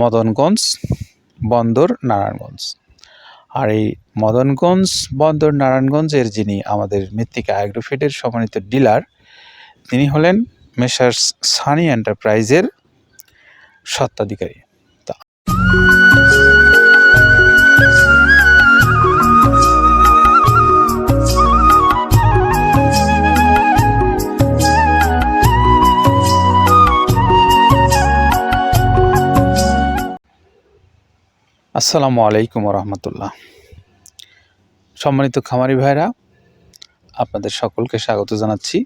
মদনগঞ্জ, বন্দর, নারায়ণগঞ্জ। আর এই মদনগঞ্জ, বন্দর, নারায়ণগঞ্জের যিনি আমাদের মৃত্তিকা অ্যাগ্রোফিটের সমন্বিত ডিলার, তিনি হলেন মেসার্স সানি এন্টারপ্রাইজের স্বত্বাধিকারী। আসসালামু আলাইকুম রহমতুল্লাহ সম্মানিত খামারি ভাইরা, আপনাদের সকলকে স্বাগত জানাচ্ছি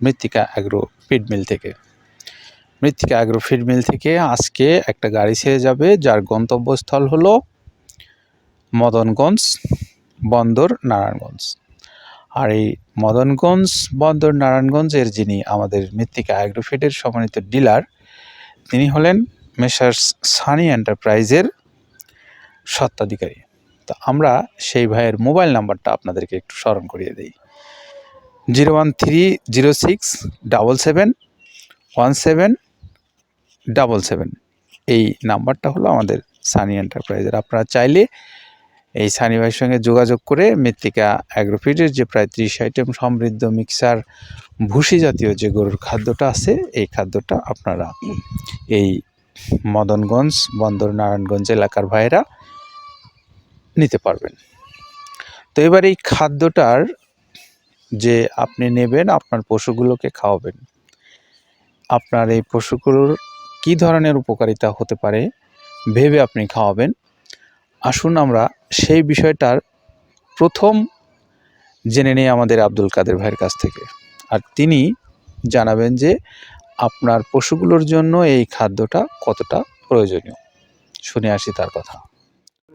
মৃত্তিকা অ্যাগ্রো ফিড মিল থেকে। মৃত্তিকা অ্যাগ্রো ফিড মিল থেকে আজকে একটা গাড়ি ছেড়ে যাবে, যার গন্তব্যস্থল হলো মদনগঞ্জ বন্দর নারায়ণগঞ্জ। আর এই মদনগঞ্জ বন্দর নারায়ণগঞ্জের যিনি আমাদের মৃত্তিকা অ্যাগ্রো ফিডের সম্মানিত ডিলার, তিনি হলেন মেসার্স সানি এন্টারপ্রাইজের স্বত্বাধিকারী। তো আমরা সেই ভাইয়ের মোবাইল নাম্বারটা আপনাদেরকে একটু স্মরণ করিয়ে দিই। Zero one three zero six double seven one seven double seven. এই নাম্বারটা হলো আমাদের সানি এন্টারপ্রাইজের। আপনারা চাইলে এই সানি ভাইয়ের সঙ্গে যোগাযোগ করে মৃত্তিকা অ্যাগ্রোফিডের যে প্রায় ত্রিশ আইটেম সমৃদ্ধ মিক্সার, ভুসি জাতীয় যে গরুর খাদ্যটা আছে, এই খাদ্যটা আপনারা এই মদনগঞ্জ, বন্দর নারায়ণগঞ্জ এলাকার ভাইয়েরা নিতে পারবেন। তো এবার এই খাদ্যটার যে আপনি নেবেন, আপনার পশুগুলোকে খাওয়াবেন, আপনার এই পশুগুলোর কী ধরনের উপকারিতা হতে পারে ভেবে আপনি খাওয়াবেন। আসুন আমরা সেই বিষয়টার প্রথম জেনে নিই আমাদের আব্দুল কাদের ভাইয়ের কাছ থেকে। আর তিনি জানাবেন যে আপনার পশুগুলোর জন্য এই খাদ্যটা কতটা প্রয়োজনীয়। শুনে আসি তার কথা।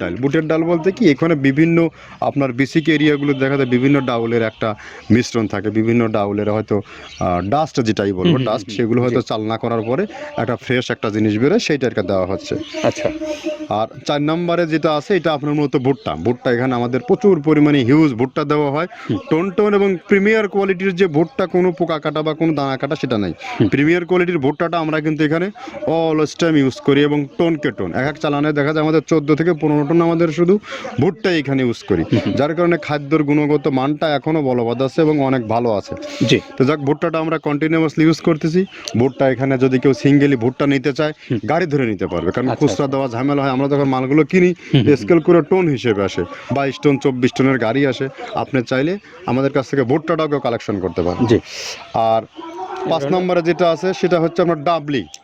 ডাল। বুটের ডাল বলতে কি এখানে বিভিন্ন আপনার বেসিক এরিয়াগুলো দেখা যায় বিভিন্ন ডাউলের একটা মিশ্রণ থাকে বিভিন্ন ডাউলের হয়তো ডাস্ট যেটাই বলব ডাস্ট সেগুলো হয়তো চালনা করার পরে একটা ফ্রেশ একটা জিনিস বেরোয় সেইটাকে দেওয়া হচ্ছে। আচ্ছা। আর চার নম্বরে যেটা আছে এটা আপনার মতো ভুট্টা। ভুট্টা এখানে আমাদের প্রচুর পরিমাণে হিউজ ভুট্টা দেওয়া হয়। টোন টোন এবং প্রিমিয়ার কোয়ালিটির যে ভুট্টা কোনো পোকা কাটা বা কোনো দানা কাটা সেটা নাই। প্রিমিয়ার কোয়ালিটির ভুট্টাটা আমরা কিন্তু এখানে অল টাইম ইউজ করি এবং টোনকে টোন। এক এক চালানে দেখা যায় আমাদের চোদ্দ থেকে পনেরো টন আমাদের শুধু ভুট্টা এখানে ইউজ করি। যার কারণে খাদ্যর গুণগত মানটা এখনও বলবৎ আছে এবং অনেক ভালো আছে। জি। তো যাক ভুট্টাটা আমরা কন্টিনিউয়াসলি ইউজ করতেছি। ভুট্টা এখানে যদি কেউ সিঙ্গেলি ভুট্টা নিতে চায় গাড়ি ধরে নিতে পারবে। কারণ আচ্ছা, খুচরা দেওয়া ঝামেলা হয় আমরা যখন মালগুলো কিনি স্কেল করে টোন হিসেবে আসে বাইশ টন চব্বিশ টনের গাড়ি আসে আপনি চাইলে আমাদের কাছ থেকে ভুট্টাটাও কেউ কালেকশন করতে পারেন। জি। আর পাঁচ নম্বরে যেটা আছে সেটা হচ্ছে আপনার ডাবলি। আচ্ছা আচ্ছা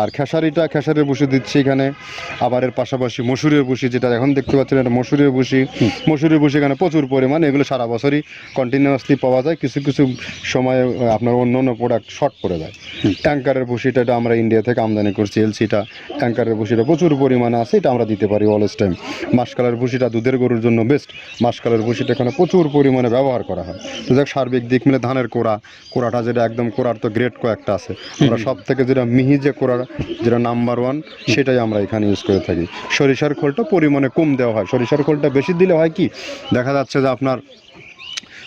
আর খেসারিটা খেসারির বসে দিচ্ছি এখানে। আবারের পাশাপাশি মসুরের বসি যেটা এখন দেখতে পাচ্ছেন এটা মসুরের বসি মসুরের বসি এখানে প্রচুর পরিমাণে এগুলো সারা বছরই কন্টিনিউয়াসলি পাওয়া যায়। কিছু কিছু সময়ে আপনার অন্য অন্য প্রোডাক্ট শর্ট পড়ে যায় ট্যাঙ্কারের ভুসিটা এটা আমরা ইন্ডিয়া থেকে আমদানি করছি, এলসিটা ট্যাঙ্কারের ভুসিটা প্রচুর পরিমাণে আছে, এটা আমরা দিতে পারি অলস টাইম মাসকালের ভুসিটা দুধের গরুর জন্য বেস্ট মাসকালের ভুসিটা এখানে প্রচুর পরিমাণে ব্যবহার করা হয়। তো দেখ সার্বিক দিক মিলে ধানের কোড়া, কোড়াটা যেটা একদম কোড়ার তো গ্রেড কয়েকটা আছে। আমরা সব থেকে যেটা মিহি যে কোড়া যেটা নাম্বার ওয়ান সেটাই আমরা এখানে ইউজ করে থাকি। সরিষার খোলটা পরিমাণে কম দেওয়া হয়। সরিষার খোলটা বেশি দিলে হয় কি, দেখা যাচ্ছে যে আপনার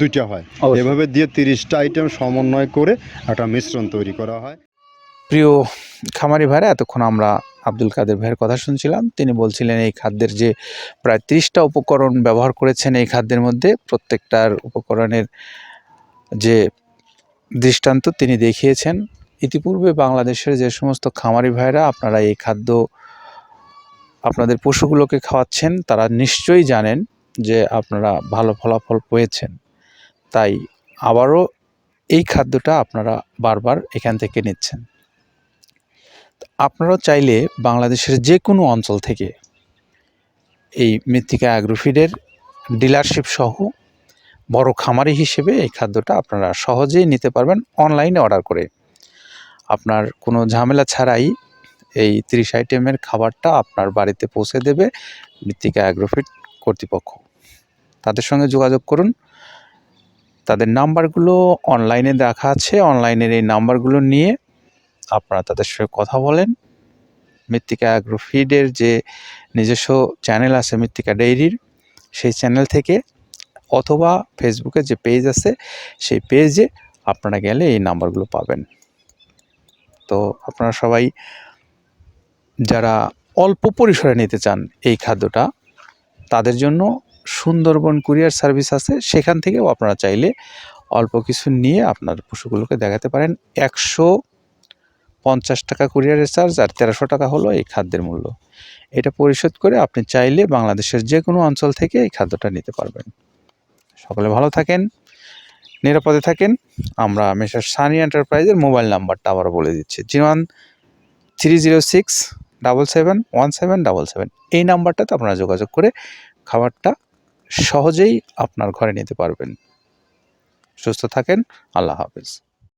দুইটা হয়। এভাবে দিয়ে তিরিশটা আইটেম সমন্বয় করে একটা মিশ্রণ তৈরি করা হয়। প্রিয় খামারি ভাইরা এতক্ষণ আমরা আব্দুল কাদের ভাইয়ের কথা শুনছিলাম। তিনি বলছিলেন এই খাদ্যের যে প্রায় ত্রিশটা উপকরণ ব্যবহার করেছেন এই খাদ্যের মধ্যে প্রত্যেকটার উপকরণের যে দৃষ্টান্ত তিনি দেখিয়েছেন। ইতিপূর্বে বাংলাদেশের যে সমস্ত খামারি ভাইরা আপনারা এই খাদ্য আপনাদের পশুগুলোকে খাওয়াচ্ছেন তারা নিশ্চয়ই জানেন যে আপনারা ভালো ফলাফল পেয়েছেন। তাই আবারও এই খাদ্যটা আপনারা বারবার এখান থেকে নিচ্ছেন। আপনারাও চাইলে বাংলাদেশের যে কোনো অঞ্চল থেকে এই মৃত্তিকা অ্যাগ্রোফিডের ডিলারশিপ সহ বড় খামারি হিসেবে এই খাদ্যটা আপনারা সহজেই নিতে পারবেন অনলাইনে অর্ডার করে। আপনার কোনো ঝামেলা ছাড়াই এই ত্রিশ আইটেমের খাবারটা আপনার বাড়িতে পৌঁছে দেবে মৃত্তিকা অ্যাগ্রোফিড কর্তৃপক্ষ। তাদের সঙ্গে যোগাযোগ করুন তাদের নাম্বারগুলো অনলাইনে দেখা আছে। অনলাইনের এই নাম্বারগুলো নিয়ে আপনারা তাদের সঙ্গে কথা বলেন। মৃত্তিকা অ্যাগ্রোফিডের যে নিজস্ব চ্যানেল আছে মৃত্তিকা ডেইরির সেই চ্যানেল থেকে অথবা ফেসবুকে যে পেজ আছে, সেই পেজে আপনারা গেলে এই নাম্বারগুলো পাবেন। তো আপনারা সবাই যারা অল্প পরিসরে নিতে চান এই খাদ্যটা, তাদের জন্য সুন্দরবন কুরিয়ার সার্ভিস আছে, সেখান থেকেও আপনারা চাইলে অল্প কিছু নিয়ে আপনার পশুগুলোকে দেখাতে পারেন। একশো পঞ্চাশ টাকা কুরিয়ারের চার্জ আর তেরোশো টাকা হলো এই খাদ্যের মূল্য। এটা পরিশোধ করে আপনি চাইলে বাংলাদেশের যে কোনো অঞ্চল থেকে এই খাদ্যটা নিতে পারবেন। সকলে ভালো থাকেন, নিরাপদে থাকেন। আমরা মেসার সানি এন্টারপ্রাইজের মোবাইল নাম্বারটা আবারও বলে দিচ্ছি। Zero one three zero six double seven one seven double seven. এই নাম্বারটাতে আপনারা যোগাযোগ করে খাবারটা সহজেই আপনার ঘরে নিতে পারবেন। সুস্থ থাকেন আল্লাহ হাফেজ।